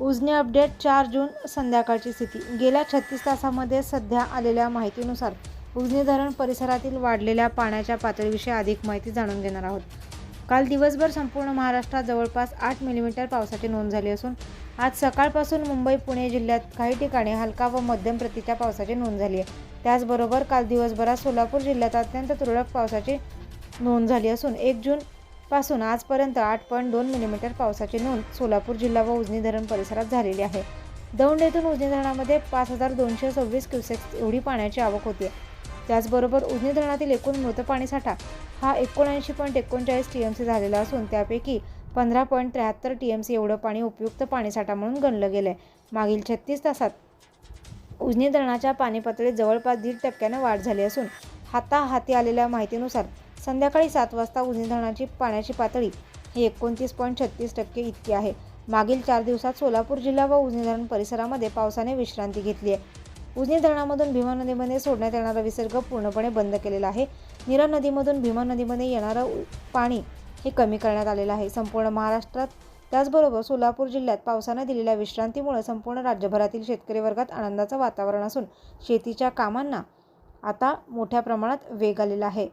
Ujani update चार जून संध्याकाळची स्थिती. गेल्या छत्तीस तासामध्ये सध्या आलेल्या माहितीनुसार उजनी धरण परिसरातील वाढलेल्या पाण्याच्या पातळीविषयी अधिक माहिती जाणून घेणार आहोत. काल दिवसभर संपूर्ण महाराष्ट्रात जवळपास आठ मिलीमीटर पावसाची नोंद झाली असून आज सकाळपासून मुंबई पुणे जिल्ह्यात काही ठिकाणी हलका व मध्यम प्रतीच्या पावसाची नोंद झाली आहे. त्याचबरोबर काल दिवसभरात सोलापूर जिल्ह्यात अत्यंत तुरळक पावसाची नोंद झाली असून एक जून पासून आजपर्यंत आठ पॉईंट दोन मिलीमीटर पावसाची नोंद सोलापूर जिल्हा व उजनी धरण परिसरात झालेली आहे. दौंड येथून उजनी धरणामध्ये पाच हजार दोनशे सव्वीस क्युसेक्स एवढी पाण्याची आवक होती त्याचबरोबर उजनी धरणातील एकूण मृत पाणीसाठा हा एकोणऐंशी पॉईंट एकोणचाळीस टी एम सी झालेला असून त्यापैकी पंधरा पॉईंट त्र्याहत्तर टी एम सी एवढं पाणी उपयुक्त पाणीसाठा म्हणून गणलं गेलं आहे मागील छत्तीस तासात उजनी धरणाच्या पाणी पातळीत जवळपास दीड टक्क्यानं वाढ झाली असून हाता हाती आलेल्या माहितीनुसार संध्याकाळी सात वाजता उजनी धरणाची पाण्याची पातळी ही एकोणतीस पॉईंट छत्तीस टक्के इतकी आहे. मागील चार दिवसात सोलापूर जिल्हा व उजनी धरण परिसरामध्ये पावसाने विश्रांती घेतली आहे. उजनी धरणामधून भीमा नदीमध्ये सोडण्यात येणारा विसर्ग पूर्णपणे बंद केलेला आहे. नीरा नदीमधून भीमा नदीमध्ये येणारं पाणी हे कमी करण्यात आलेलं आहे. संपूर्ण महाराष्ट्रात त्याचबरोबर सोलापूर जिल्ह्यात पावसानं दिलेल्या विश्रांतीमुळे संपूर्ण राज्यभरातील शेतकरी वर्गात आनंदाचं वातावरण असून शेतीच्या कामांना आता मोठ्या प्रमाणात वेग आलेला आहे.